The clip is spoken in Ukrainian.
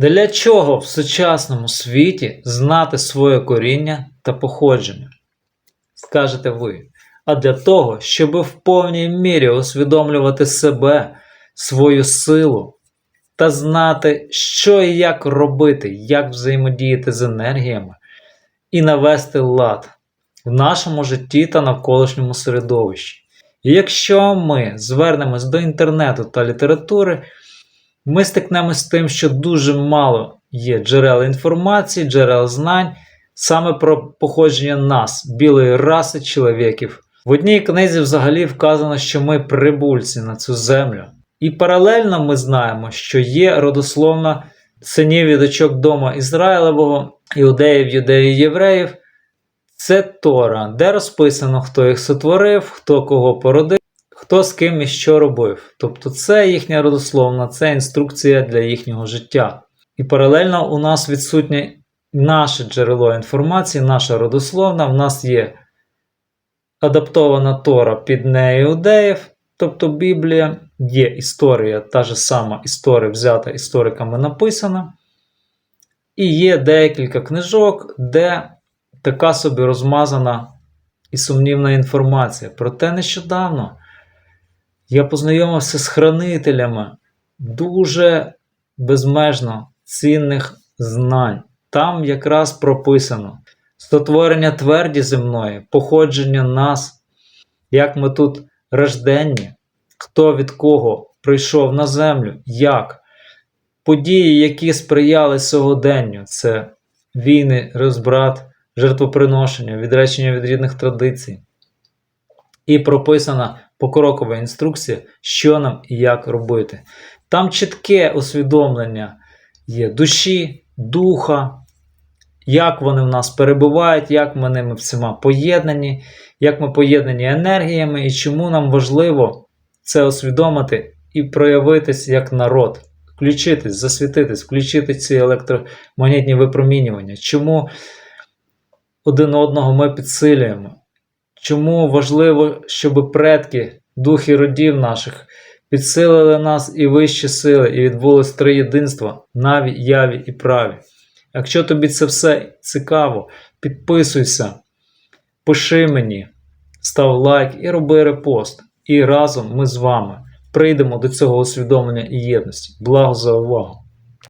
Для чого в сучасному світі знати своє коріння та походження? Скажете ви. А для того, щоб в повній мірі усвідомлювати себе, свою силу та знати, що і як робити, як взаємодіяти з енергіями і навести лад в нашому житті та навколишньому середовищі. І якщо ми звернемось до інтернету та літератури, ми стикнемось з тим, що дуже мало є джерел інформації, джерел знань саме про походження нас, білої раси чоловіків. В одній книзі взагалі вказано, що ми прибульці на цю землю. І паралельно ми знаємо, що є родословна синів і дочок дома Ізраїлевого, іудеїв, юдеїв, євреїв. Це Тора, де розписано, хто їх сотворив, хто кого породив, хто з ким і що робив. Тобто це їхня родословна, це інструкція для їхнього життя. І паралельно у нас відсутнє наше джерело інформації, наша родословна. В нас є адаптована Тора під неіудеїв, тобто Біблія, є історія, та ж сама історія взята істориками написана. І є декілька книжок, де така собі розмазана і сумнівна інформація. Проте нещодавно я познайомився з хранителями дуже безмежно цінних знань. Там якраз прописано створення тверді земної, походження нас, як ми тут рожденні, хто від кого прийшов на землю, як. Події, які сприяли сьогоденню, це війни, розбрат, жертвоприношення, відречення від рідних традицій. І прописана покрокова інструкція, що нам і як робити. Там чітке усвідомлення є душі, духа, як вони в нас перебувають, як ми ними всіма поєднані, як ми поєднані енергіями, і чому нам важливо це усвідомити і проявитись як народ, включитись, засвітитись, включити ці електромагнітні випромінювання. Чому один одного ми підсилюємо? Чому важливо, щоб предки, духи родів наших підсилили нас і вищі сили, і відбулось три єдинства наві, яві і праві. Якщо тобі це все цікаво, підписуйся, пиши мені, став лайк і роби репост. І разом ми з вами прийдемо до цього усвідомлення і єдності. Благо за увагу!